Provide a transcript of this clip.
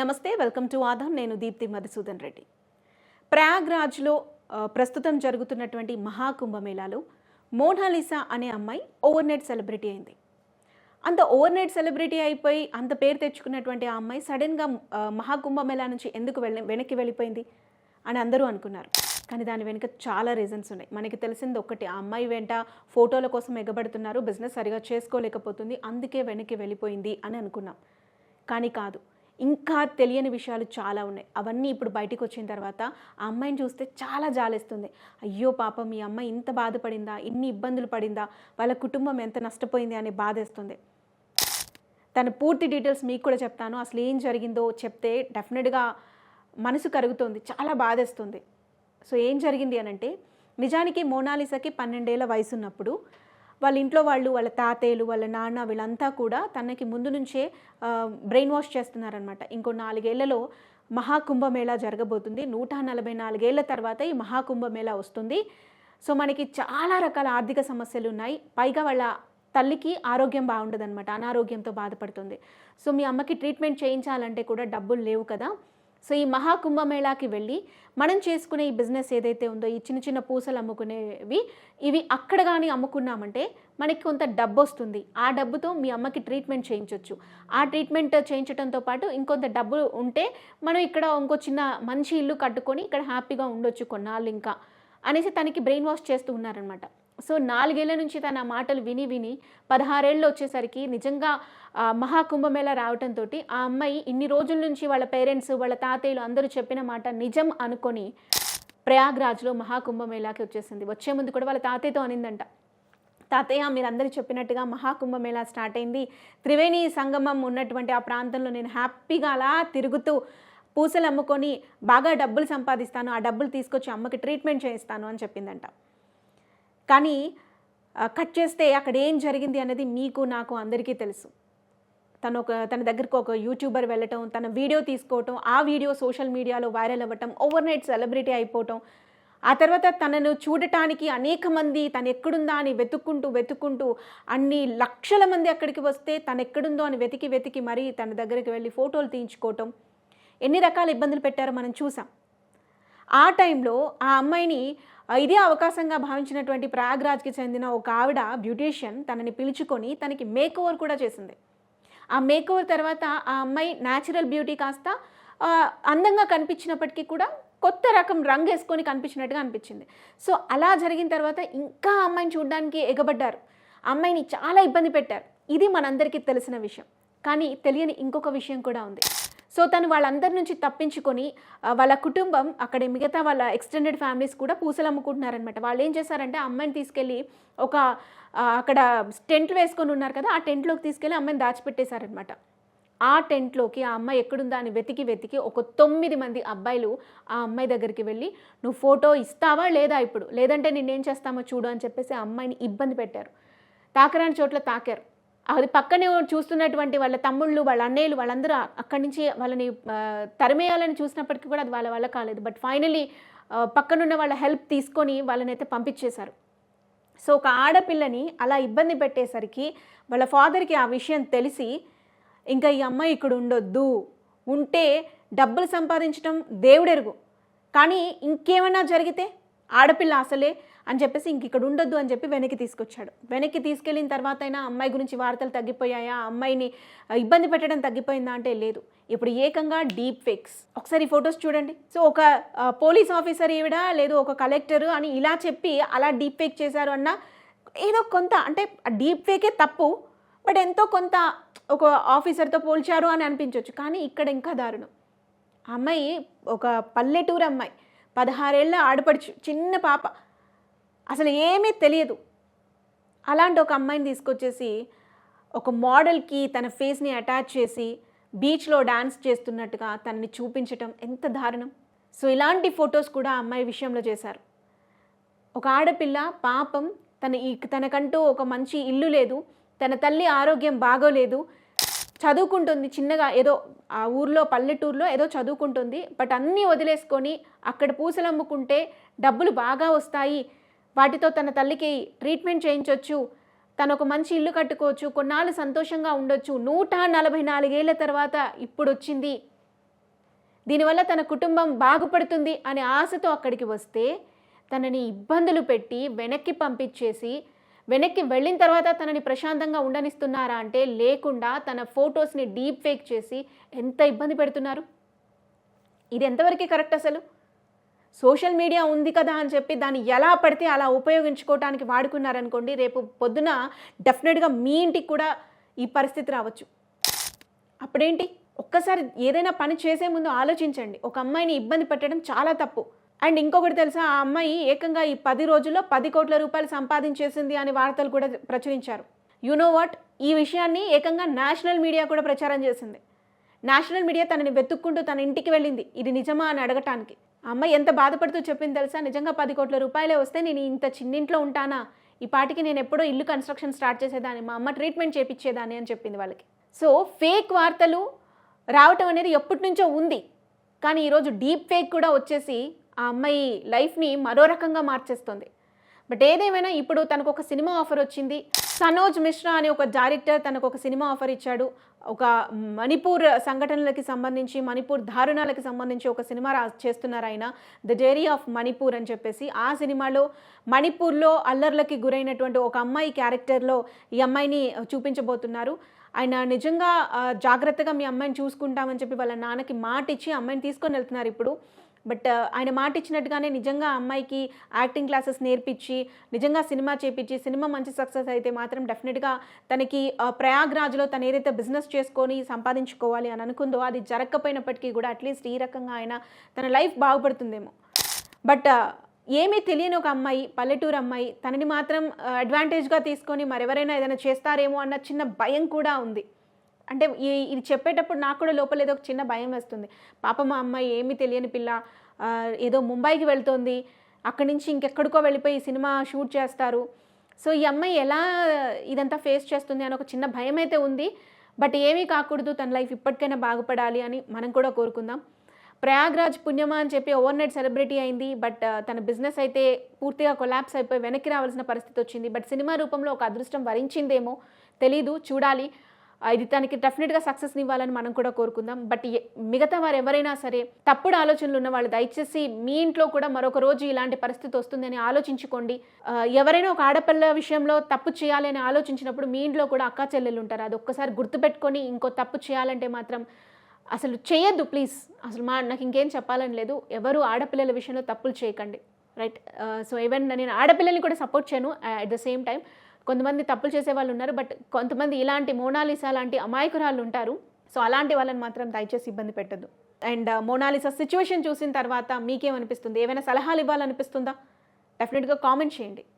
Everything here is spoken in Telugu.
నమస్తే వెల్కమ్ టు ఆధార్ నేను దీప్తి మధుసూదన్ రెడ్డి. ప్రయాగ్రాజ్లో ప్రస్తుతం జరుగుతున్నటువంటి మహాకుంభమేళాలో మోనాలిసా అనే అమ్మాయి ఓవర్ నైట్ సెలబ్రిటీ అయింది. అంత ఓవర్ నైట్ సెలబ్రిటీ అయిపోయి అంత పేరు తెచ్చుకున్నటువంటి ఆ అమ్మాయి సడన్గా మహాకుంభమేళా నుంచి ఎందుకు వెళ్ళి వెనక్కి వెళ్ళిపోయింది అని అందరూ అనుకున్నారు. కానీ దాని వెనుక చాలా రీజన్స్ ఉన్నాయి. మనకి తెలిసింది ఒకటి ఆ అమ్మాయి వెంట ఫోటోల కోసం ఎగబడుతున్నారు బిజినెస్ సరిగా చేసుకోలేకపోతుంది అందుకే వెనక్కి వెళ్ళిపోయింది అని అనుకున్నాం. కానీ కాదు ఇంకా తెలియని విషయాలు చాలా ఉన్నాయి. అవన్నీ ఇప్పుడు బయటికి వచ్చిన తర్వాత ఆ అమ్మాయిని చూస్తే చాలా జాలేస్తుంది. అయ్యో పాపం మీ అమ్మాయి ఇంత బాధపడిందా? ఇన్ని ఇబ్బందులు పడిందా? వాళ్ళ కుటుంబం ఎంత నష్టపోయింది అనే బాధేస్తుంది. తన పూర్తి డీటెయిల్స్ మీకు కూడా చెప్తాను. అసలు ఏం జరిగిందో చెప్తే డెఫినెట్గా మనసు కరుగుతుంది. చాలా బాధేస్తుంది. సో ఏం జరిగింది అని అంటే నిజానికి మోనాలిసాకి పన్నెండేళ్ళ వయసు ఉన్నప్పుడు వాళ్ళ ఇంట్లో వాళ్ళు వాళ్ళ తాతయ్యలు వాళ్ళ నాన్న వీళ్ళంతా కూడా తనకి ముందు నుంచే బ్రెయిన్ వాష్ చేస్తున్నారనమాట ఇంకో నాలుగేళ్ళలో మహాకుంభమేళా జరగబోతుంది. నూట నలభై నాలుగేళ్ళ తర్వాత ఈ మహాకుంభమేళా వస్తుంది. సో మనకి చాలా రకాల ఆర్థిక సమస్యలు ఉన్నాయి. పైగా వాళ్ళ తల్లికి ఆరోగ్యం బాగుండదన్నమాట. అనారోగ్యంతో బాధపడుతుంది. సో మీ అమ్మకి ట్రీట్మెంట్ చేయించాలంటే కూడా డబ్బులు లేవు కదా. సో ఈ మహాకుంభమేళాకి వెళ్ళి మనం చేసుకునే ఈ బిజినెస్ ఏదైతే ఉందో ఈ చిన్న చిన్న పూసలు అమ్ముకునేవి ఇవి అక్కడ కానీ అమ్ముకున్నామంటే మనకి కొంత డబ్బు వస్తుంది. ఆ డబ్బుతో మీ అమ్మకి ట్రీట్మెంట్ చేయించవచ్చు ఆ ట్రీట్మెంట్ చేయించడంతో పాటు ఇంకొంత డబ్బు ఉంటే మనం ఇక్కడ ఇంకో చిన్న మంచి ఇల్లు కట్టుకొని ఇక్కడ హ్యాపీగా ఉండొచ్చు కొన్నాళ్ళు ఇంకా అనేసి తనకి బ్రెయిన్ వాష్ చేస్తూ ఉన్నారనమాట సో నాలుగేళ్ళ నుంచి తన ఆ మాటలు విని విని పదహారేళ్ళు వచ్చేసరికి నిజంగా మహాకుంభమేళ మహాకుంభమేళా రావటంతో ఆ అమ్మాయి ఇన్ని రోజుల నుంచి వాళ్ళ పేరెంట్స్ వాళ్ళ తాతయ్యలు అందరూ చెప్పిన మాట నిజం అనుకొని ప్రయాగ్రాజ్లో మహాకుంభమేళాకి వచ్చేసింది. వచ్చే ముందు కూడా వాళ్ళ తాతయ్యతో అనిందంట. తాతయ్య మీరందరూ చెప్పినట్టుగా మహాకుంభమేళా స్టార్ట్ అయింది. త్రివేణి సంగమం ఉన్నటువంటి ఆ ప్రాంతంలో నేను హ్యాపీగా అలా తిరుగుతూ పూసలు అమ్ముకొని బాగా డబ్బులు సంపాదిస్తాను ఆ డబ్బులు తీసుకొచ్చి అమ్మకి ట్రీట్మెంట్ చేయిస్తాను అని చెప్పిందంట. కానీ కట్ చేస్తే అక్కడ ఏం జరిగింది అనేది మీకు నాకు అందరికీ తెలుసు. తను ఒక తన దగ్గరకు ఒక యూట్యూబర్ వెళ్ళటం తన వీడియో తీసుకోవటం ఆ వీడియో సోషల్ మీడియాలో వైరల్ అవ్వటం ఓవర్ నైట్ సెలబ్రిటీ అయిపోవటం. ఆ తర్వాత తనను చూడటానికి అనేక మంది తను ఎక్కడుందా అని వెతుక్కుంటూ వెతుక్కుంటూ అన్ని లక్షల మంది అక్కడికి వస్తే తను ఎక్కడుందో అని వెతికి వెతికి మరీ తన దగ్గరికి వెళ్ళి ఫోటోలు తీయించుకోవటం. ఎన్ని రకాల ఇబ్బందులు పెట్టారో మనం చూసాం. ఆ టైంలో ఆ అమ్మాయిని ఇదే అవకాశంగా భావించినటువంటి ప్రయాగ్రాజ్కి చెందిన ఒక ఆవిడ బ్యూటీషియన్ తనని పిలుచుకొని తనకి మేక్ ఓవర్ కూడా చేసింది. ఆ మేక్ ఓవర్ తర్వాత ఆ అమ్మాయి న్యాచురల్ బ్యూటీ కాస్త అందంగా కనిపించినప్పటికీ కూడా కొత్త రకం రంగు వేసుకొని కనిపించినట్టుగా అనిపించింది. సో అలా జరిగిన తర్వాత ఇంకా ఆ అమ్మాయిని చూడడానికి ఎగబడ్డారు. అమ్మాయిని చాలా ఇబ్బంది పెట్టారు. ఇది మనందరికీ తెలిసిన విషయం. కానీ తెలియని ఇంకొక విషయం కూడా ఉంది. సో తను వాళ్ళందరి నుంచి తప్పించుకొని వాళ్ళ కుటుంబం అక్కడ మిగతా వాళ్ళ ఎక్స్టెండెడ్ ఫ్యామిలీస్ కూడా పూసలు అమ్ముకుంటున్నారనమాట వాళ్ళు ఏం చేశారంటే ఆ అమ్మాయిని తీసుకెళ్ళి ఒక అక్కడ టెంట్లు వేసుకొని ఉన్నారు కదా ఆ టెంట్లోకి తీసుకెళ్ళి అమ్మాయిని దాచిపెట్టేశారనమాట ఆ టెంట్లోకి ఆ అమ్మాయి ఎక్కడుందా అని వెతికి వెతికి ఒక తొమ్మిది మంది అబ్బాయిలు ఆ అమ్మాయి దగ్గరికి వెళ్ళి నువ్వు ఫోటో ఇస్తావా లేదా ఇప్పుడు? లేదంటే నిన్నేం చేస్తామో చూడు అని చెప్పేసి ఆ అమ్మాయిని ఇబ్బంది పెట్టారు. తాకరాని చోట్ల తాకారు. అది పక్కనే చూస్తున్నటువంటి వాళ్ళ తమ్ముళ్ళు వాళ్ళ అన్నయ్యలు వాళ్ళందరూ అక్కడి నుంచి వాళ్ళని తరిమేయాలని చూసినప్పటికీ కూడా అది వాళ్ళ వల్ల కాలేదు. బట్ ఫైనలీ పక్కనున్న వాళ్ళ హెల్ప్ తీసుకొని వాళ్ళని అయితే పంపించేశారు. సో ఒక ఆడపిల్లని అలా ఇబ్బంది పెట్టేసరికి వాళ్ళ ఫాదర్కి ఆ విషయం తెలిసి ఇంకా ఈ అమ్మాయి ఇక్కడ ఉండొద్దు. ఉంటే డబ్బులు సంపాదించడం దేవుడెరుగు. కానీ ఇంకేమైనా జరిగితే ఆడపిల్ల అసలే అని చెప్పేసి ఇంక ఇక్కడ ఉండొద్దు అని చెప్పి వెనక్కి తీసుకొచ్చాడు. వెనక్కి తీసుకెళ్ళిన తర్వాత అయినా అమ్మాయి గురించి వార్తలు తగ్గిపోయాయా? ఆ అమ్మాయిని ఇబ్బంది పెట్టడం తగ్గిపోయిందా అంటే లేదు. ఇప్పుడు ఏకంగా డీప్ ఫేక్స్. ఒకసారి ఫొటోస్ చూడండి. సో ఒక పోలీస్ ఆఫీసర్ ఈవిడ లేదు ఒక కలెక్టర్ అని ఇలా చెప్పి అలా డీప్ ఫేక్ చేశారు అన్న ఏదో కొంత అంటే డీప్ ఫేకే తప్పు బట్ ఎంతో కొంత ఒక ఆఫీసర్తో పోల్చారు అని అనిపించవచ్చు కానీ ఇక్కడ ఇంకా దారుణం. అమ్మాయి ఒక పల్లెటూరు అమ్మాయి. పదహారేళ్ళ ఆడపడుచు చిన్న పాప. అసలు ఏమీ తెలియదు. అలాంటి ఒక అమ్మాయిని తీసుకొచ్చేసి ఒక మోడల్కి తన ఫేస్ని అటాచ్ చేసి బీచ్లో డాన్స్ చేస్తున్నట్టుగా తనని చూపించటం ఎంత దారుణం. సో ఇలాంటి ఫొటోస్ కూడా అమ్మాయి విషయంలో చేశారు. ఒక ఆడపిల్ల పాపం తన ఈ తనకంటూ ఒక మంచి ఇల్లు లేదు. తన తల్లి ఆరోగ్యం బాగోలేదు. చదువుకుంటుంది చిన్నగా ఏదో ఆ ఊర్లో పల్లెటూరులో ఏదో చదువుకుంటుంది. బట్ అన్నీ వదిలేసుకొని అక్కడ పూసలు అమ్ముకుంటే డబ్బులు బాగా వస్తాయి. వాటితో తన తల్లికి ట్రీట్మెంట్ చేయించవచ్చు తను ఒక మంచి ఇల్లు కట్టుకోవచ్చు కొన్నాళ్ళు సంతోషంగా ఉండొచ్చు. నూట నలభై నాలుగేళ్ళ తర్వాత ఇప్పుడు వచ్చింది దీనివల్ల తన కుటుంబం బాగుపడుతుంది అనే ఆశతో అక్కడికి వస్తే తనని ఇబ్బందులు పెట్టి వెనక్కి పంపించేసి వెనక్కి వెళ్ళిన తర్వాత తనని ప్రశాంతంగా ఉండనిస్తున్నారా అంటే లేకుండా తన ఫొటోస్ని డీప్ ఫేక్ చేసి ఎంత ఇబ్బంది పెడుతున్నారు? ఇది ఎంతవరకు కరెక్ట్ అసలు? సోషల్ మీడియా ఉంది కదా అని చెప్పి దాన్ని ఎలా పడితే అలా ఉపయోగించుకోవటానికి వాడుకున్నారనుకోండి రేపు పొద్దున డెఫినెట్గా మీ ఇంటికి కూడా ఈ పరిస్థితి రావచ్చు. అప్పుడేంటి? ఒక్కసారి ఏదైనా పని చేసే ముందు ఆలోచించండి. ఒక అమ్మాయిని ఇబ్బంది పెట్టడం చాలా తప్పు. అండ్ ఇంకొకటి తెలుసా ఆ అమ్మాయి ఏకంగా ఈ పది రోజుల్లో పది కోట్ల రూపాయలు సంపాదించేసింది అనే వార్తలు కూడా ప్రచురించారు. యునో వాట్ ఈ విషయాన్ని ఏకంగా నేషనల్ మీడియా కూడా ప్రచారం చేసింది. నేషనల్ మీడియా తనని వెతుక్కుంటూ తన ఇంటికి వెళ్ళింది. ఇది నిజమా అని అడగటానికి. అమ్మ అమ్మాయి ఎంత బాధపడుతూ చెప్పింది తెలుసా? నిజంగా పది కోట్ల రూపాయలే వస్తే నేను ఇంత చిన్నింట్లో ఉంటానా? ఈ పాటికి నేను ఎప్పుడో ఇల్లు కన్స్ట్రక్షన్ స్టార్ట్ చేసేదాన్ని మా అమ్మ ట్రీట్మెంట్ చేపించేదాన్ని అని చెప్పింది వాళ్ళకి. సో ఫేక్ వార్తలు రావటం అనేది ఎప్పటి నుంచో ఉంది. కానీ ఈరోజు డీప్ ఫేక్ కూడా వచ్చేసి ఆ అమ్మాయి లైఫ్ని మరో రకంగా మార్చేస్తుంది. బట్ ఏదేమైనా ఇప్పుడు తనకు ఒక సినిమా ఆఫర్ వచ్చింది. సనోజ్ మిశ్రా అనే ఒక డైరెక్టర్ తనకు ఒక సినిమా ఆఫర్ ఇచ్చాడు. ఒక మణిపూర్ సంఘటనలకి సంబంధించి మణిపూర్ దారుణాలకి సంబంధించి ఒక సినిమా రా చేస్తున్నారు ఆయన. ద డైరీ ఆఫ్ మణిపూర్ అని చెప్పేసి. ఆ సినిమాలో మణిపూర్లో అల్లర్లకి గురైనటువంటి ఒక అమ్మాయి క్యారెక్టర్లో ఈ అమ్మాయిని చూపించబోతున్నారు. ఆయన నిజంగా జాగ్రత్తగా మీ అమ్మాయిని చూసుకుంటామని చెప్పి వాళ్ళ నాన్నకి మాట ఇచ్చి అమ్మాయిని తీసుకొని వెళ్తున్నారు ఇప్పుడు. బట్ ఆయన మాట ఇచ్చినట్టుగానే నిజంగా అమ్మాయికి యాక్టింగ్ క్లాసెస్ నేర్పించి నిజంగా సినిమా చేపించి సినిమా మంచి సక్సెస్ అయితే మాత్రం డెఫినెట్గా తనకి ప్రయాగ్రాజ్లో తను ఏదైతే బిజినెస్ చేసుకొని సంపాదించుకోవాలి అని అనుకుందో అది జరగకపోయినప్పటికీ కూడా అట్లీస్ట్ ఈ రకంగా ఆయన తన లైఫ్ బాగుపడుతుందేమో. బట్ ఏమీ తెలియని ఒక అమ్మాయి పల్లెటూరు అమ్మాయి తనని మాత్రం అడ్వాంటేజ్గా తీసుకొని మరెవరైనా ఏదైనా చేస్తారేమో అన్న చిన్న భయం కూడా ఉంది. అంటే ఈ- ఇది చెప్పేటప్పుడు నాకు కూడా లోపల ఏదో ఒక చిన్న భయం వేస్తుంది. పాప మా అమ్మాయి ఏమీ తెలియని పిల్ల ఏదో ముంబైకి వెళ్తోంది. అక్కడి నుంచి ఇంకెక్కడికో వెళ్ళిపోయి సినిమా షూట్ చేస్తారు. సో ఈ అమ్మాయి ఎలా ఇదంతా ఫేస్ చేస్తుంది అని ఒక చిన్న భయం అయితే ఉంది. బట్ ఏమీ కాకూడదు తన లైఫ్ ఇప్పటికైనా బాగుపడాలి అని మనం కూడా కోరుకుందాం. ప్రయాగ్రాజ్ పుణ్యమా అని చెప్పి ఓవర్ నైట్ సెలబ్రిటీ అయింది. బట్ తన బిజినెస్ అయితే పూర్తిగా కొలాప్స్ అయిపోయి వెనక్కి రావాల్సిన పరిస్థితి వచ్చింది. బట్ సినిమా రూపంలో ఒక అదృష్టం వరించిందేమో తెలీదు చూడాలి. ఇది తనకి డెఫినెట్గా సక్సెస్ని ఇవ్వాలని మనం కూడా కోరుకుందాం. బట్ మిగతా వారు ఎవరైనా సరే తప్పుడు ఆలోచనలు ఉన్న వాళ్ళు దయచేసి మీ ఇంట్లో కూడా మరొక రోజు ఇలాంటి పరిస్థితి వస్తుందని ఆలోచించుకోండి. ఎవరైనా ఒక ఆడపిల్ల విషయంలో తప్పు చేయాలని ఆలోచించినప్పుడు మీ ఇంట్లో కూడా అక్కా చెల్లెలు ఉంటారు. అది ఒక్కసారి గుర్తుపెట్టుకొని ఇంకో తప్పు చేయాలంటే మాత్రం అసలు చేయొద్దు ప్లీజ్ అసలు మా నాకు ఇంకేం చెప్పాలని లేదు. ఎవరు ఆడపిల్లల విషయంలో తప్పులు చేయకండి. రైట్ సో ఈవెన్ నేను ఆడపిల్లల్ని కూడా సపోర్ట్ చేయను అట్ ద సేమ్ టైం కొంతమంది తప్పులు చేసే వాళ్ళు ఉన్నారు బట్ కొంతమంది ఇలాంటి మోనాలిసా లాంటి అమాయకురాలు ఉంటారు. సో అలాంటి వాళ్ళని మాత్రం దయచేసి ఇబ్బంది పెట్టద్దు. అండ్ మోనాలిసా సిచ్యువేషన్ చూసిన తర్వాత మీకేమనిపిస్తుంది? ఏమైనా సలహాలు ఇవ్వాలనిపిస్తుందా? డెఫినెట్గా కామెంట్ చేయండి.